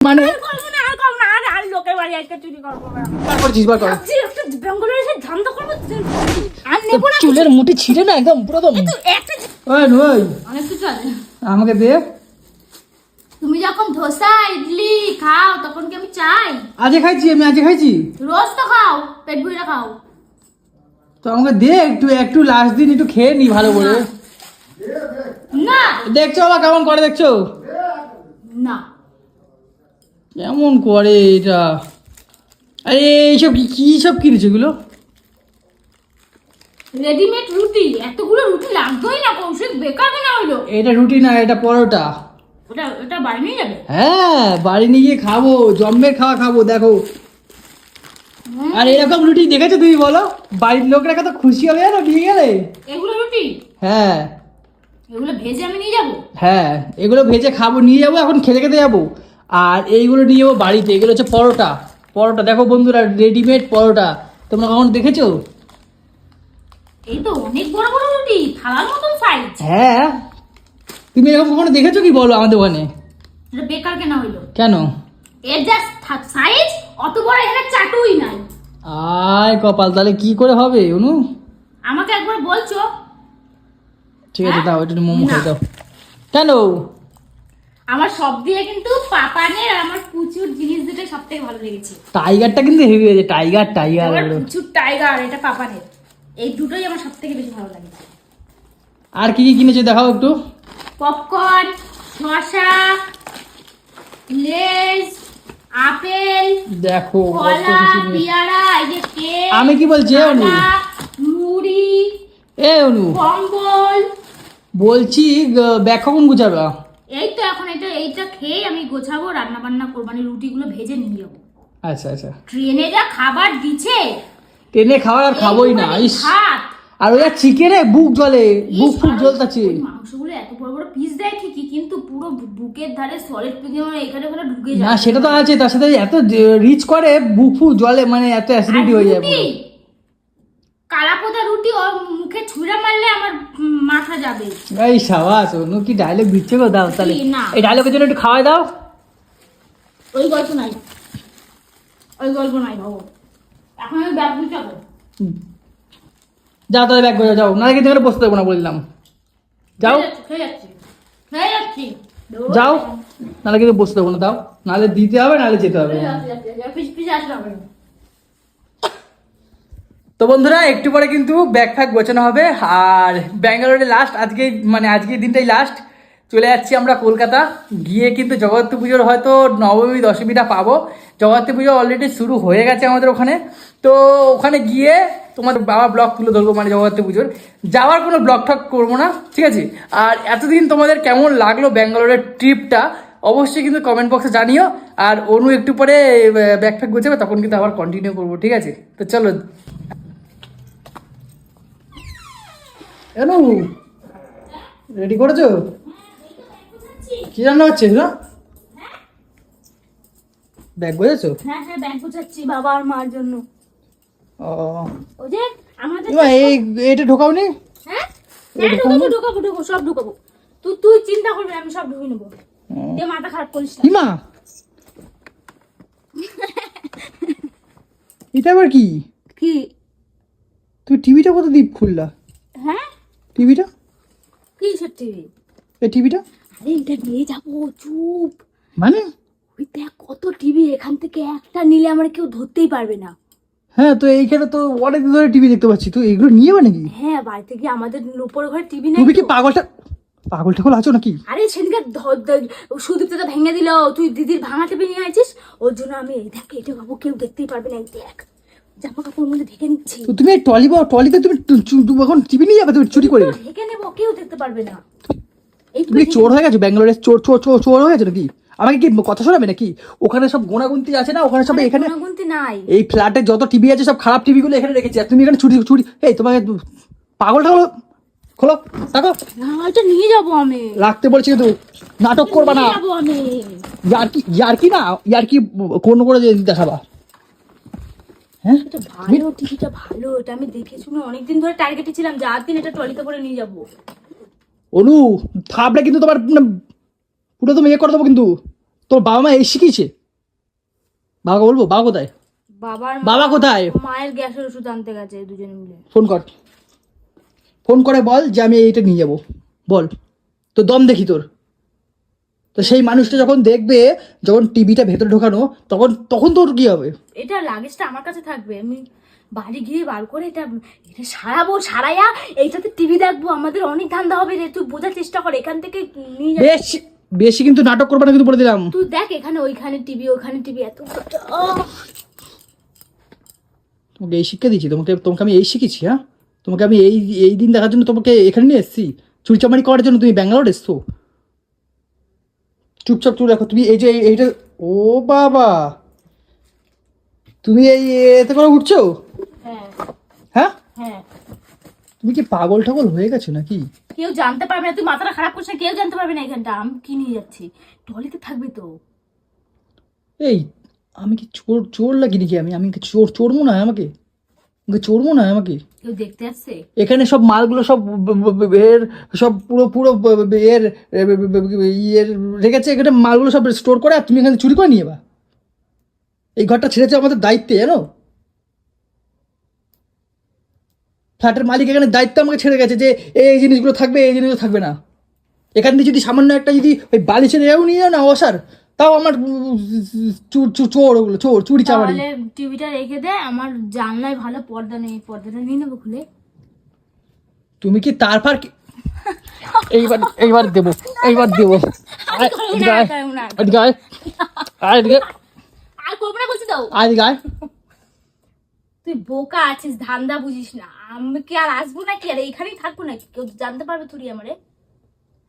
মানে চুলের ছিঁড়ে না একদম পুরো আমাকে দে। তুমি যখন ধোসা ইডলি খাও তখন কি আমি চাই? আজে খাইছি আমি আজে খাইছি। রোজ তো খাও পেট ভরে খাও। তো আমাকে দে একটু একটু লাস্ট দিন একটু খেয়ে নি ভালো করে। না। দেখছ বাবা কেমন করে দেখছ? কেমন করে এটা? আরে এইসব কি কি সব কিনেছে এগুলো? রেডিমেড রুটি এতগুলো রুটি লাগতোই না কৌশিক বেকার কেন হইল এটা রুটি না এটা পরোটা। ওটা ওটা বাড়ি নিয়ে যাবে? হ্যাঁ বাড়ি নিয়ে গিয়ে খাব জম্মের খাওয়া খাব দেখো। আর এরকম রুটি দেখেছ তুমি বলো? বাড়ির লোকরা কত খুশি হবে না নিয়ে গেলে? এগুলো রুটি? হ্যাঁ। এগুলো ভেজে আমি নিয়ে যাব? হ্যাঁ এগুলো ভেজে খাব নিয়ে যাব এখন খেতে খেতে যাব। আর এইগুলো নিয়ে যাব বাড়িতে। এগুলো হচ্ছে পরোটা। পরোটা দেখো বন্ধুরা রেডিমেড পরোটা। তোমরা কখন দেখেছ? এই তো অনেক বড় বড় রুটি থালার মতন সাইজ হ্যাঁ। তুমি এরকম কখনো দেখেছ কি বলো আমাদের ওখানে? এটা বেকার কেন হইল। কেন? এর যা সাইজ অত বড় এখানে চাটুই নাই। আয় কপাল তাহলে কি করে হবে অনু? আমাকে একবার বলছো? ঠিক আছে হ্যাঁ? দাও একটু মোমো খাই দাও। কেন? আমার সব দিয়ে কিন্তু পাপানের আমার প্রচুর জিনিস দুটো সব থেকে ভালো লেগেছে। টাইগারটা কিন্তু হেভি হয়েছে টাইগার টাইগার আমার প্রচুর টাইগার এটা পাপানের। এই দুটোই আমার সব থেকে বেশি ভালো লাগে। আর কি কি কিনেছো দেখাও একটু। পপকর্ন শসা লেজ আপেল দেখো কলা পেয়ারা এই যে কেক আমি কি বলছি অনু? মুড়ি এ অনু? কম্বল। বলছি ব্যাগ কখন গুছাবে এই তো এখন এটা এইটা খেয়ে আমি গোছাবো রান্না বান্না করব মানে রুটিগুলো ভেজে নিয়ে যাব। আচ্ছা আচ্ছা। ট্রেনে যা খাবার দিচ্ছে ট্রেনে খাবার আর খাবোই না ইস। আর ওই চিকেনে বুক জ্বলে বুক ফুক জ্বলতাছে। মাংসগুলো এত বড় বড় পিস দেয় ঠিকই কিন্তু পুরো বুকের ধারে সলিড পিস এখানে ওখানে ঢুকে যায়। না সেটা তো আছে তার সাথে এত রিচ করে বুক ফুক জলে মানে এত অ্যাসিডিটি হয়ে যায়। কালাপোতা রুটি মুখে ছুঁড়ে মারলে আমার মাথা যাবে। এই সাবাস অনু কি ডায়লগ দিচ্ছে গো? দাও তাহলে। এই ডায়লগের জন্য একটু খাওয়াই দাও। ওই গল্প নাই। ওই গল্প নাই বাবু। এখন আমি ব্যাগ গুছাবো। যাও তাহলে ব্যাগ করে যাও। নাহলে কিন্তু এখানে বসতে দেবো না বললাম যাও। যাও। নাহলে কিন্তু বসতে দেবো না দাও। নাহলে দিতে হবে নাহলে যেতে হবে খেয়ে যাচ্ছি, যাচ্ছি, যাচ্ছি। পিছ পিছে আসলে হবে না। তো বন্ধুরা, একটু পরে কিন্তু ব্যাগ ফ্যাগ গোছানো হবে। আর ব্যাঙ্গালোরে লাস্ট আজকে মানে আজকের দিনটাই লাস্ট চলে যাচ্ছি আমরা কলকাতা। গিয়ে কিন্তু জগদ্ধাত্রী পুজোর হয়তো নবমী, দশমীটা পাবো। জগদ্ধাত্রী পুজো অলরেডি শুরু হয়ে গেছে আমাদের ওখানে। তো ওখানে গিয়ে তোমাদের বাবা ব্লগ তুলে ধরবো মানে জগদ্ধাত্রী পুজোর। যাওয়ার কোনো ব্লগ ঠক করব না, ঠিক আছে? আর এতদিন তোমাদের কেমন লাগল ব্যাঙ্গালোরের ট্রিপটা অবশ্যই কিন্তু কমেন্ট বক্সে জানিও। আর অনু একটু পরে ব্যাগ ফ্যাগ গোছাবে, তখন কিন্তু আবার কন্টিনিউ করব, ঠিক আছে? তো চলো এনো রেডি করেছ? কি রান্না হচ্ছে ব্যাগ হ্যাঁ হ্যাঁ ব্যাগ গুছাচ্ছি বাবা আর মার জন্য। ও। ওই যে আমাদের এই এটা হ্যাঁ? হ্যাঁ ঢুকাবো? ঢুকাবো ঢুকাবো সব ঢুকাবো। তুই তুই চিন্তা করবি আমি সব ঢুকে নেব। দিয়ে মাথা খারাপ করিস না। হিমা? এটা আবার কি? কি? তুমি টিভিটা কত দ্বীপ খুললা? টিভিটা? কি সত্যি এই টিভিটা? আরে এটা নিয়ে যাব চুপ। মানে? ওই দেখ কত টিভি এখান থেকে একটা নিলে আমরা কেউ ধরতেই পারবে না। হ্যাঁ তো এইখানে তো অনেক ধরে টিভি দেখতে পাচ্ছি। তো এগুলো নিয়ে যাবে নাকি? হ্যাঁ বাড়িতে গিয়ে আমাদের উপর ঘরে টিভি নেই তুমি কি পাগলটা পাগল ঠাকুর আছো নাকি? আরে সেদিনকে ধ- ধ- সুদীপ্তটা ভেঙে দিল। তুই দিদির ভাঙা টিভি নিয়ে আছিস ওর জন্য আমি এই দেখ এটা ভাবো কেউ দেখতেই পারবে না। এই দেখ। জামা কাপড় মধ্যে ঢেকে নিচ্ছি। তো তুমি টলি বা টলিতে তুমি এখন টিভি নিয়ে যাবে তুমি চুরি করে ঢেকে নেব কেউ দেখতে পারবে না। তুমি চোর হয়ে গেছো ব্যাঙ্গালোরে চোর চোর চোর চোর হয়ে গেছো নাকি? আমাকে কি কথা শোনাবে নাকি? ওখানে সব গোনাগুন্তি আছে না? ওখানে সব এখানে গুনতি নাই। এই ফ্ল্যাটে যত টিভি আছে সব খারাপ টিভিগুলো এখানে রেখেছি। আর তুমি এখানে চুরি চুরি এই তোমাকে পাগল ঠাগল খোলো দেখো না এটা নিয়ে যাব আমি। রাখতে বলছি কিন্তু নাটক করবা না। আমি। ইয়ারকি ইয়ারকি না ইয়ারকি কোন করে দেখাবা হ্যাঁ? এটা ভালো এটা আমি অনেকদিন ধরে টার্গেটে ছিলাম যে আর দিন এটা ট্রলিতে করে নিয়ে যাব। অনু থাপড়ে কিন্তু তোমার পুরো তুমি ইয়ে করে দেবো কিন্তু। তোর বাবা মা এই শিখিয়েছে? বাবাকে বলব? বাবা কোথায়? বাবার বাবা কোথায়? মায়ের গ্যাসের ওষুধ আনতে গেছে দুজনে মিলে। ফোন কর। ফোন করে বল যে আমি এইটা নিয়ে যাব। বল। তো দম দেখি তোর। তো সেই মানুষটা যখন দেখবে যখন টিভিটা ভেতরে ঢোকানো তখন তখন তোর কি হবে? এটা লাগেজটা আমার কাছে থাকবে। আমি বাড়ি গিয়ে বার করে এটা এটা সারাবো সারাইয়া এইটাতে টিভি দেখব। আমাদের অনেক ধান্দা হবে রে তুই বোঝার চেষ্টা কর এখান থেকে নিয়ে যা। বেশি বেশি কিন্তু নাটক করবে না কিন্তু বলে দিলাম। তুই দেখ এখানে ওইখানে টিভি ওখানে টিভি এত! তোমাকে এই শিক্ষা দিচ্ছি তোমাকে তোমাকে আমি এই শিখেছি হ্যাঁ? তোমাকে আমি এই এই দিন দেখার জন্য তোমাকে এখানে নিয়ে এসেছি। চুরিচামারি করার জন্য তুমি ব্যাঙ্গালোর এসছো? চুপচাপ চুপ রাখো তুমি এই যে এই- এইটা ও বাবা। তুমি এই এতে করে উঠছো? হ্যাঁ। হ্যাঁ? হ্যাঁ। তুমি কি পাগল ঠাগল হয়ে গেছো নাকি? কেউ জানতে পারবে না তুই মাথাটা খারাপ করছিস না, কেউ জানতে পারবে না এখানটা আমি কি নিয়ে যাচ্ছি? টলিতে থাকবে তো। এই আমি কি চোর চোর লাগি নাকি আমি? আমি কি চোর চোর মনে হয় আমাকে আমাকে? চোর মনে হয় আমাকে? কেউ দেখতে আসছে? এখানে সব মালগুলো সব এর সব পুরো পুরো এর ইয়ের রেখেছে এখানে মালগুলো সব স্টোর করে আর তুমি এখানে চুরি করে নিয়ে বা এই ঘরটা ছেড়েছে আমাদের দায়িত্বে জানো? ফ্ল্যাটের মালিক এখানে দায়িত্ব আমাকে ছেড়ে গেছে যে এই জিনিসগুলো থাকবে এই জিনিসগুলো থাকবে না। এখান থেকে যদি সামান্য একটা যদি ওই বালিশের এও নিয়ে যাও না অসার। তাও আমার চোর ওগুলো চোর চুরি চামারি তাহলে টিভিটা রেখে দে আমার জানলায় ভালো পর্দা নেই পর্দাটা নিয়ে নেব খুলে। তুমি কি তারপর এইবার এইবার দেবো এইবার দেবো। আর করব না বলছি আয়, তুই বোকা আছিস ধান্দা বুঝিস না। আমি কি আর আসব নাকি? আর এইখানেই থাকব নাকি? কেউ জানতে পারবে তুই আমারে?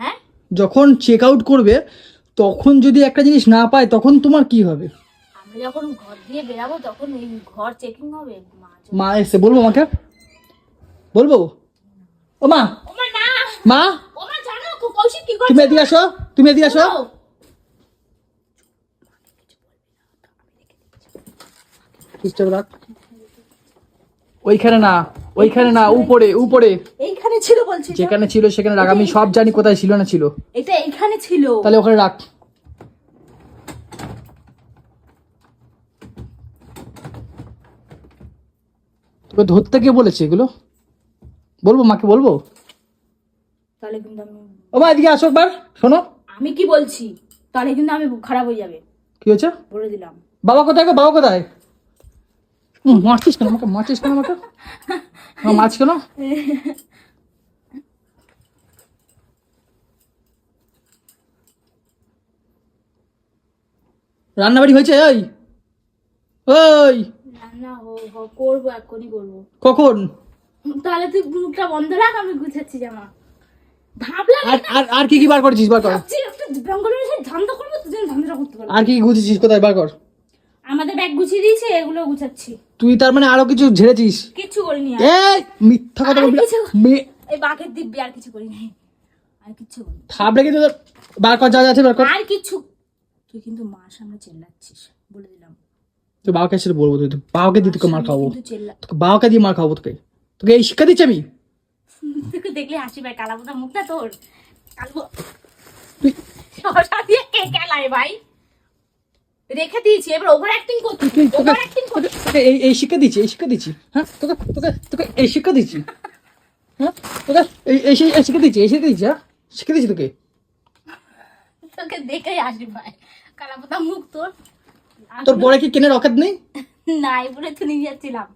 হ্যাঁ? যখন চেক আউট করবে তখন যদি একটা জিনিস না পায় তখন তোমার কি হবে? আমরা যখন ঘর দিয়ে বেরাবো তখন এই ঘর চেকিং হবে? মা মা এসে বলব মাকে? বলব? ও মা! মা তুমি এদিকে আসো তুমি এদিকে আসো। রাখ ওইখানে না। ওইখানে না উপরে উপরে। এইখানে ছিল বলছি যেখানে ছিল সেখানে রাখ। আমি সব জানি কোথায় ছিল না ছিল। এটা এইখানে ছিল। তাহলে ওখানে রাখ। তোকে ধরতে কে বলেছে এগুলো? বলব মাকে বলব? তাহলে কিন্তু আমি ও মা এদিকে আসো একবার। শোনো। আমি কি বলছি? তাহলে কিন্তু আমি খারাপ হয়ে যাবে। কি হয়েছে? বলে দিলাম। বাবা কোথায় গো? বাবা কোথায়? মারছিস কেন আমাকে? মারছিস কেন আমাকে? মাছ কেন? রান্নাবাড়ি হয়েছে ওই ওই করব করব। কখন? তাহলে তুই মুখটা বন্ধ রাখ আমি গুছাচ্ছি জামা। আর আর আর কি কি বার করেছিস? বার কর। বেঙ্গলের ধান্দা করব তুই করতে পারব। আর কি কি গুছিয়েছিস কোথায়? বার কর। আমাদের ব্যাগ গুছিয়ে দিয়েছে এগুলো গুছাচ্ছি। তুই তার মানে আরও কিছু ঝেড়েছিস? কিচ্ছু করিনি। এই মিথ্যা কথা বলবি মে- এই বাঘের দিব্যি আর কিছু করিনি। আর করিনি থাবড়ে কিন্তু তোর- বার কর যা যা আছে বার কর। আর কিছু। তুই কিন্তু মার সামনে চেল্লাচ্ছিস বলে দিলাম। তুই বাবাকে সেটা বলব তুই বাবাকে দিয়ে তোকে মার চেল্লা তোকে বাবাকে দিয়ে মার খাওয়াবো তোকে। তোকে এই শিক্ষা দিচ্ছি আমি। তোকে দেখলে হাসি পায় কালা বোধা মুখটা তোর? কালবো। তুই শশা দিয়ে কে কেলায় ভাই? রেখে দিয়েছি এবার ওভার অ্যাক্টিং করছিস ওভার অ্যাক্টিং তোকে এই এই শিক্ষা দিচ্ছি এই শিক্ষা দিচ্ছি। হ্যাঁ তোকে তোকে তোকে এই শিক্ষা দিচ্ছি। হ্যাঁ তোকে এই এই এই শিক্ষা দিচ্ছি এই শিক্ষা দিচ্ছি হ্যাঁ শিক্ষা দিচ্ছি তোকে। তোকে দেখেই হাসি পায় কালা বোধা মুখ তোর। তোর বড় কি কেনার অকাত নেই? নাই বলে তো নিয়ে যাচ্ছিলাম।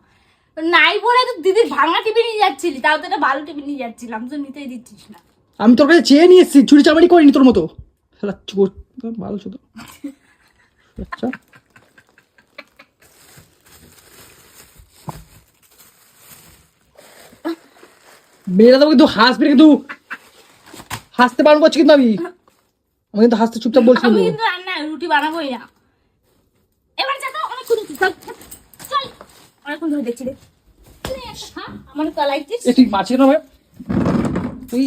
নাই বলে তো দিদির ভাঙা টিভি নিয়ে যাচ্ছিলি তাও তো একটা ভালো টিভি নিয়ে যাচ্ছিলাম তো নিতেই দিচ্ছিস না। আমি তোর কাছে চেয়ে নিয়ে এসেছি চুরি চামারি করিনি তোর মতো। শালা চোর ভালো ছোট আচ্ছা। মেয়েরা তো কিন্তু হাসবে কিন্তু হাসতে বারণ করছি কিন্তু আমি। আমি কিন্তু হাসতে চুপচাপ বলছি আমি কিন্তু। রান্না রুটি বানাবোই না। এবার যা তো অনেকক্ষণ চল চল অনেকক্ষণ ধরে দেখছি রে। আমার এ তুই মাছি কেন তুই?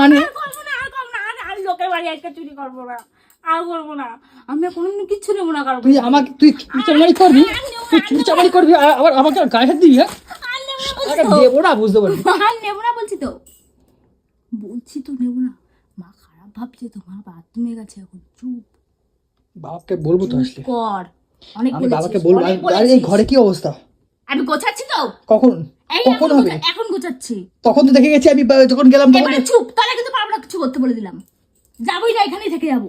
মানে? করব না আর করব না। আর লোকের বাড়ি আজকে চুরি করব না। আর করব না। আমি কোনোদিন কিচ্ছু নেব না কারও তুই আমাকে তুই চুরি চামারি করবি? তুই চুরি চামারি করবি? আবার আমাকে গায়ে হাত দিবি হ্যাঁ? নেব না তো। দেবো বুঝতে পারবি আর নেব না বলছি তো। বলছি তো নেব না। মা খারাপ ভাবছে তোমার বাথরুমে গেছে এখন। চুপ। বাবাকে বলব তো আসলে। কর। অনেক আমি বাবাকে বলব আর- এই ঘরে কি অবস্থা? আমি গোছাচ্ছি তো। কখন? কখন হবে? এখন গোছাচ্ছি। তখন তো দেখে গেছি আমি যখন গেলাম তখন চুপ। তাহলে কিন্তু না কিছু করতে বলে দিলাম। যাবোই না এখানেই থেকে যাব।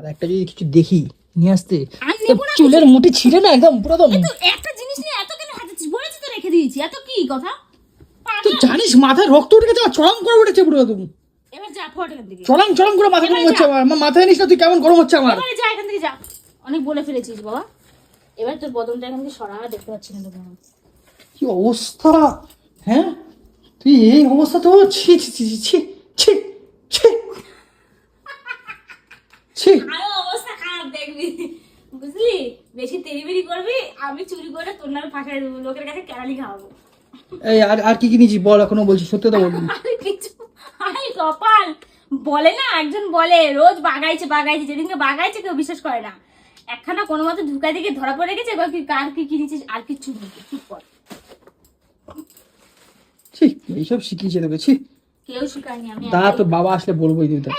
আর একটা যদি কিছু দেখি নিয়ে আসতে চুলের মুঠি ছিঁড়ে না একদম পুরো একটা জিনিস নিয়ে এত কেন হাঁটাচ্ছিস? বলেছি তো রেখে দিয়েছি। এত কি কথা? তুই জানিস মাথায় রক্ত উঠে গেছে চড়াম করে উঠেছে পুরো তুমি এবার যা ফট চড়াম চড়াম করে মাথা গরম হচ্ছে আমার। মাথায় নিস না তুই কেমন গরম হচ্ছে আমার? এবারে যা এখান থেকে যা। অনেক বলে ফেলেছিস বাবা। এবার তোর বদনটা এখান থেকে সরা দেখতে পাচ্ছি না আমি। কি অবস্থা? হ্যাঁ? তুই এই অবস্থা তো? ছি ছি ছি ছি ছি ছি। ছি। অবস্থা খারাপ দেখবি। বুঝলি? বেশি তেরিবেরি করবি আমি চুরি করে তোর নামে ফাঁসাই দেবো লোকের কাছে কেরালি খাওয়াবো। এই আর আর কি কি নিয়েছিস বল এখনও বলছিস সত্যি তো বলবি। কিছু আরে কপাল। বলে না একজন বলে রোজ বাগাইছে বাগাইছে যেদিনকে বাগাইছে কেউ বিশ্বাস করে না। একখানা কোনো মতো ঢুকাই দিকে ধরা পড়ে গেছে এবার কি কার কি কিনেছিস আর কিচ্ছু নেই চুপ কর ছি এইসব শিখিয়েছে তোকে ছি। কেউ শিখায়নি আমি একাই- তোর বাবা আসলে বলবোই তুই তো।